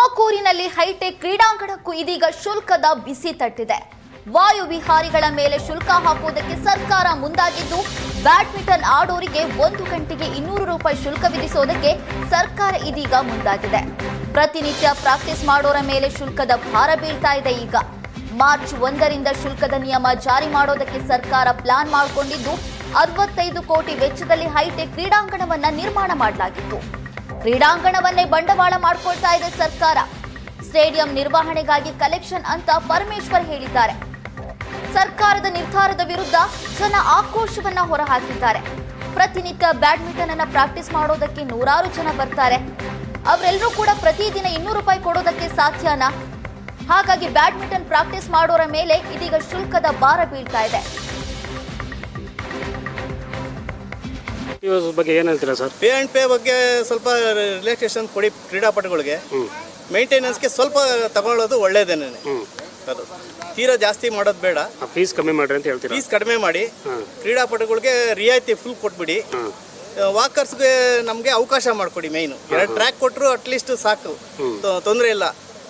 ತುಮಕೂರಿನಲ್ಲಿ ಹೈಟೆಕ್ ಕ್ರೀಡಾಂಗಣಕ್ಕೂ ಇದೀಗ ಶುಲ್ಕದ ಬಿಸಿ ತಟ್ಟಿದೆ. ವಾಯು ವಿಹಾರಿಗಳ ಮೇಲೆ ಶುಲ್ಕ ಹಾಕುವುದಕ್ಕೆ ಸರ್ಕಾರ ಮುಂದಾಗಿದ್ದು, ಬ್ಯಾಡ್ಮಿಂಟನ್ ಆಡೋರಿಗೆ ಒಂದು ಗಂಟೆಗೆ ಇನ್ನೂರು ರೂಪಾಯಿ ಶುಲ್ಕ ವಿಧಿಸೋದಕ್ಕೆ ಸರ್ಕಾರ ಇದೀಗ ಮುಂದಾಗಿದೆ. ಪ್ರತಿನಿತ್ಯ ಪ್ರಾಕ್ಟೀಸ್ ಮಾಡೋರ ಮೇಲೆ ಶುಲ್ಕದ ಭಾರ ಬೀಳ್ತಾ ಇದೆ ಈಗ. ಮಾರ್ಚ್ ಒಂದರಿಂದ ಶುಲ್ಕದ ನಿಯಮ ಜಾರಿ ಮಾಡೋದಕ್ಕೆ ಸರ್ಕಾರ ಪ್ಲಾನ್ ಮಾಡಿಕೊಂಡಿದ್ದು, ಅರವತ್ತೈದು ಕೋಟಿ ವೆಚ್ಚದಲ್ಲಿ ಹೈಟೆಕ್ ಕ್ರೀಡಾಂಗಣವನ್ನು ನಿರ್ಮಾಣ ಮಾಡಲಾಗಿತ್ತು. ಕ್ರೀಡಾಂಗಣವನ್ನೇ ಬಂಡವಾಳ ಮಾಡ್ಕೊಳ್ತಾ ಇದೆ ಸರ್ಕಾರ. ಸ್ಟೇಡಿಯಂ ನಿರ್ವಹಣೆಗಾಗಿ ಕಲೆಕ್ಷನ್ ಅಂತ ಪರಮೇಶ್ವರ್ ಹೇಳಿದ್ದಾರೆ. ಸರ್ಕಾರದ ನಿರ್ಧಾರದ ವಿರುದ್ಧ ಜನ ಆಕ್ರೋಶವನ್ನ ಹೊರಹಾಕಿದ್ದಾರೆ. ಪ್ರತಿನಿತ್ಯ ಬ್ಯಾಡ್ಮಿಂಟನ್ ಅನ್ನ ಪ್ರಾಕ್ಟೀಸ್ ಮಾಡೋದಕ್ಕೆ ನೂರಾರು ಜನ ಬರ್ತಾರೆ. ಅವರೆಲ್ಲರೂ ಕೂಡ ಪ್ರತಿದಿನ ಇನ್ನೂರು ರೂಪಾಯಿ ಕೊಡೋದಕ್ಕೆ ಸಾಧ್ಯನ? ಹಾಗಾಗಿ ಬ್ಯಾಡ್ಮಿಂಟನ್ ಪ್ರಾಕ್ಟೀಸ್ ಮಾಡೋರ ಮೇಲೆ ಇದೀಗ ಶುಲ್ಕದ ಭಾರ ಬೀಳ್ತಾ ಇದೆ. ಬಗ್ಗೆ ಏನು ಹೇಳ್ತೀರಾ ಸರ್? ಪೇ ಆ್ಯಂಡ್ ಪೇ ಬಗ್ಗೆ ಸ್ವಲ್ಪ ರಿಲ್ಯಾಕ್ಸೇಷನ್ ಕೊಡಿ ಕ್ರೀಡಾಪಟುಗಳಿಗೆ. ಮೇಂಟೆನೆನ್ಸ್ಗೆ ಸ್ವಲ್ಪ ತಗೊಳ್ಳೋದು ಒಳ್ಳೇದೇನೆ. ಅದು. ತೀರಾ ಜಾಸ್ತಿ ಮಾಡೋದು ಬೇಡ. ಫೀಸ್ ಕಮ್ಮಿ ಮಾಡ್ರಿ ಅಂತ ಹೇಳ್ತೀರಾ? ಫೀಸ್ ಕಡಿಮೆ ಮಾಡಿ. ಕ್ರೀಡಾಪಟುಗಳಿಗೆ ರಿಯಾಯಿತಿ ಫುಲ್ ಕೊಟ್ಬಿಡಿ. ವಾಕರ್ಸ್ಗೆ ನಮಗೆ ಅವಕಾಶ ಮಾಡಿಕೊಡಿ ಮೇಯ್ನು ಎರಡು ಟ್ರ್ಯಾಕ್ ಕೊಟ್ಟರು ಅಟ್ಲೀಸ್ಟ್ ಸಾಕು. ತೊಂದರೆ ಇಲ್ಲ.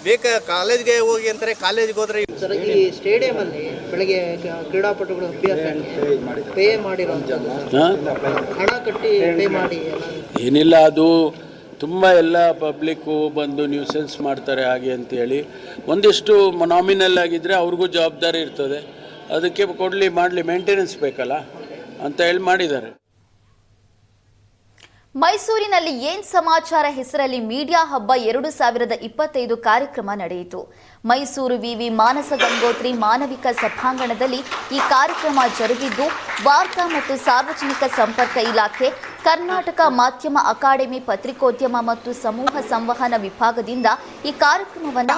ಬೇಕಾ ಕಾಲೇಜ್ಗೆ ಹೋಗಿ ಅಂತಾರೆ ಕಾಲೇಜ್ಗೆ ಹೋದ್ರೆ ಸರ್ ಈ ಸ್ಟೇಡಿಯಂ ಅಲ್ಲಿ ಬೆಳಗ್ಗೆ ಕ್ರೀಡಾಪಟುಗಳು ಅಭ್ಯಾಸ ಪೇ ಮಾಡಿರೋ ಹಣ ಕಟ್ಟಿ ಪೇ ಮಾಡಿ ಏನಿಲ್ಲ ಅದು ತುಂಬ ಎಲ್ಲ ಪಬ್ಲಿಕ್ಕು ಬಂದು ನ್ಯೂಸೆನ್ಸ್ ಮಾಡ್ತಾರೆ ಹಾಗೆ ಅಂತೇಳಿ ಒಂದಿಷ್ಟು ನಾಮಿನಲ್ ಆಗಿದ್ದರೆ ಅವ್ರಿಗೂ ಜವಾಬ್ದಾರಿ ಇರ್ತದೆ. ಅದಕ್ಕೆ ಕೊಡಲಿ ಮಾಡಲಿ ಮೇಂಟೆನೆನ್ಸ್ ಬೇಕಲ್ಲ ಅಂತ ಹೇಳಿ ಮಾಡಿದ್ದಾರೆ. ಮೈಸೂರಿನಲ್ಲಿ ಏನ್ ಸಮಾಚಾರ ಹೆಸರಲ್ಲಿ ಮೀಡಿಯಾ ಹಬ್ಬ ಎರಡು ಸಾವಿರದ ಇಪ್ಪತ್ತೈದು ಕಾರ್ಯಕ್ರಮ ನಡೆಯಿತು. ಮೈಸೂರು ವಿವಿ ಮಾನಸ ಗಂಗೋತ್ರಿ ಮಾನವಿಕ ಸಭಾಂಗಣದಲ್ಲಿ ಈ ಕಾರ್ಯಕ್ರಮ ಜರುಗಿದ್ದು ವಾರ್ತಾ ಮತ್ತು ಸಾರ್ವಜನಿಕ ಸಂಪರ್ಕ ಇಲಾಖೆ ಕರ್ನಾಟಕ ಮಾಧ್ಯಮ ಅಕಾಡೆಮಿ ಪತ್ರಿಕೋದ್ಯಮ ಮತ್ತು ಸಮೂಹ ಸಂವಹನ ವಿಭಾಗದಿಂದ ಈ ಕಾರ್ಯಕ್ರಮವನ್ನು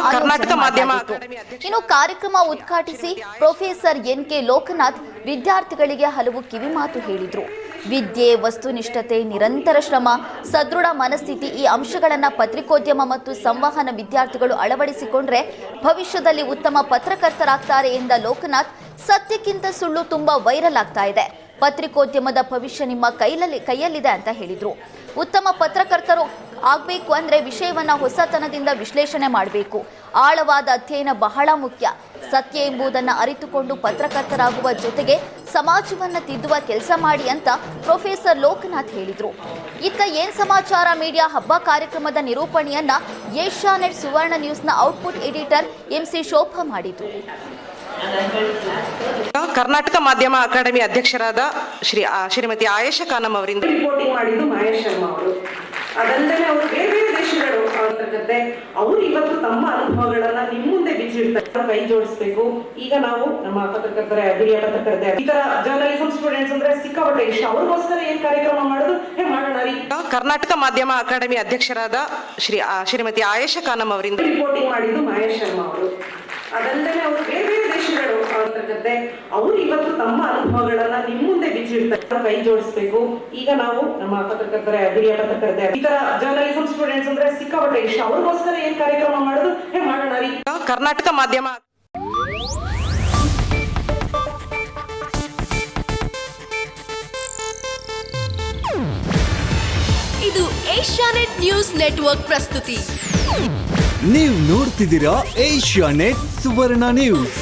ಇನ್ನು ಕಾರ್ಯಕ್ರಮ ಉದ್ಘಾಟಿಸಿ ಪ್ರೊಫೆಸರ್ ಎನ್ ಕೆ ಲೋಕನಾಥ್ ವಿದ್ಯಾರ್ಥಿಗಳಿಗೆ ಹಲವು ಕಿವಿಮಾತು ಹೇಳಿದರು. ವಿದ್ಯೆ, ವಸ್ತುನಿಷ್ಠತೆ, ನಿರಂತರ ಶ್ರಮ, ಸದೃಢ ಮನಸ್ಥಿತಿ ಈ ಅಂಶಗಳನ್ನು ಪತ್ರಿಕೋದ್ಯಮ ಮತ್ತು ಸಂವಹನ ವಿದ್ಯಾರ್ಥಿಗಳು ಅಳವಡಿಸಿಕೊಂಡ್ರೆ ಭವಿಷ್ಯದಲ್ಲಿ ಉತ್ತಮ ಪತ್ರಕರ್ತರಾಗ್ತಾರೆ ಎಂದ ಲೋಕನಾಥ್, ಸತ್ಯಕ್ಕಿಂತ ಸುಳ್ಳು ತುಂಬಾ ವೈರಲ್ ಆಗ್ತಾ ಇದೆ. ಪತ್ರಿಕೋದ್ಯಮದ ಭವಿಷ್ಯ ನಿಮ್ಮ ಕೈಲಲ್ಲಿ, ಕೈಯಲ್ಲಿದೆ ಅಂತ ಹೇಳಿದರು. ಉತ್ತಮ ಪತ್ರಕರ್ತರು ಆಗಬೇಕು ಅಂದ್ರೆ ವಿಷಯವನ್ನ ಹೊಸತನದಿಂದ ವಿಶ್ಲೇಷಣೆ ಮಾಡಬೇಕು. ಆಳವಾದ ಅಧ್ಯಯನ ಬಹಳ ಮುಖ್ಯ. ಸತ್ಯ ಎಂಬುದನ್ನು ಅರಿತುಕೊಂಡು ಪತ್ರಕರ್ತರಾಗುವ ಜೊತೆಗೆ ಸಮಾಜವನ್ನು ತಿದ್ದುವ ಕೆಲಸ ಮಾಡಿ ಅಂತ ಪ್ರೊಫೆಸರ್ ಲೋಕನಾಥ್ ಹೇಳಿದರು. ಇತ್ತ ಏನ್ ಸಮಾಚಾರ ಮೀಡಿಯಾ ಹಬ್ಬ ಕಾರ್ಯಕ್ರಮದ ನಿರೂಪಣೆಯನ್ನ Asianet Suvarna ನ್ಯೂಸ್ನ output editor M C Shobha ಮಾಡಿದರು. ಕರ್ನಾಟಕ ಮಾಧ್ಯಮ ಅಕಾಡೆಮಿ ಅಧ್ಯಕ್ಷರಾದ ಶ್ರೀ ಆ, ಶ್ರೀಮತಿ ಆಯೇಶ ಖಾನಂ ಅವರಿಂದ ರಿಪೋರ್ಟಿಂಗ್ ಮಾಡಿದ್ದು ಮಹೇಶ್ ಶರ್ಮಾ ಅವರು. ಅದಲ್ಲದೆ ಅವರು ಬೇರೆ ಬೇರೆ ದೇಶಗಳು ಅವರು ಇವತ್ತು ತಮ್ಮ ಅನುಭವಗಳನ್ನ ನಿಮ್ಮ ಮುಂದೆ ಬಿಚ್ಚಿಡ್ತಾರೆ ಕೈ ಜೋಡಿಸ್ಬೇಕು. ಈಗ ನಾವು ನಮ್ಮ ಪತ್ರಕರ್ತರ ಹಿರಿಯ ಪತ್ರಕರ್ತೆ ಈ ತರ ಜರ್ನಲಿಸಂ ಸ್ಟೂಡೆಂಟ್ಸ್ ಅಂದ್ರೆ ಸಿಕ್ಕಾಪಟ್ಟೆ ಇಷ್ಟ. ಅವ್ರಿಗೋಸ್ಕರ ಏನ್ ಕಾರ್ಯಕ್ರಮ ಮಾಡೋದು? ಹೇ ಮಾಡೋಣ ರೀ. ಕರ್ನಾಟಕ ಮಾಧ್ಯಮ ಅಕಾಡೆಮಿ ಅಧ್ಯಕ್ಷರಾದ ಶ್ರೀ ಶ್ರೀಮತಿ ಆಯೇಶ ಖಾನಂ ಅವರಿಂದ ರಿಪೋರ್ಟಿಂಗ್ ಮಾಡಿದ್ದು ಮಹೇಶ್ ಶರ್ಮಾ ಅವರು. ಅದಲ್ಲದೆ ಅವರು ಬೇರೆ ಪತ್ರಕರ್ತೆ ಅವರು ಇವತ್ತು ತಮ್ಮ ಅನುಭವಗಳನ್ನ ನಿಮ್ ಮುಂದೆ ಬಿಚ್ಚಿಡ್ತಾರೆ ಕೈ ಜೋಡಿಸ್ಬೇಕು. ಈಗ ನಾವು ನಮ್ಮ ಪತ್ರಕರ್ತರ ಹಿರಿಯ ಪತ್ರಕರ್ತೆ ಈ ತರ ಜರ್ನಲಿಸಂ ಸ್ಟೂಡೆಂಟ್ಸ್ ಅಂದ್ರೆ ಸಿಕ್ಕಾಪಟ್ಟೆ ಇಷ್ಟ. ಅವ್ರಿಗೋಸ್ಕರ ಏನ್ ಕಾರ್ಯಕ್ರಮ ಮಾಡೋದು? ಹೇ ಮಾಡೋಣ ರೀ. ಕರ್ನಾಟಕ ಮಾಧ್ಯಮ. ಇದು ಏಷ್ಯಾನೆಟ್ ನ್ಯೂಸ್ ನೆಟ್ವರ್ಕ್ ಪ್ರಸ್ತುತಿ. ನೀವು ನೋಡ್ತಿದ್ದೀರಾ ಏಷ್ಯಾನೆಟ್ ಸುವರ್ಣ ನ್ಯೂಸ್.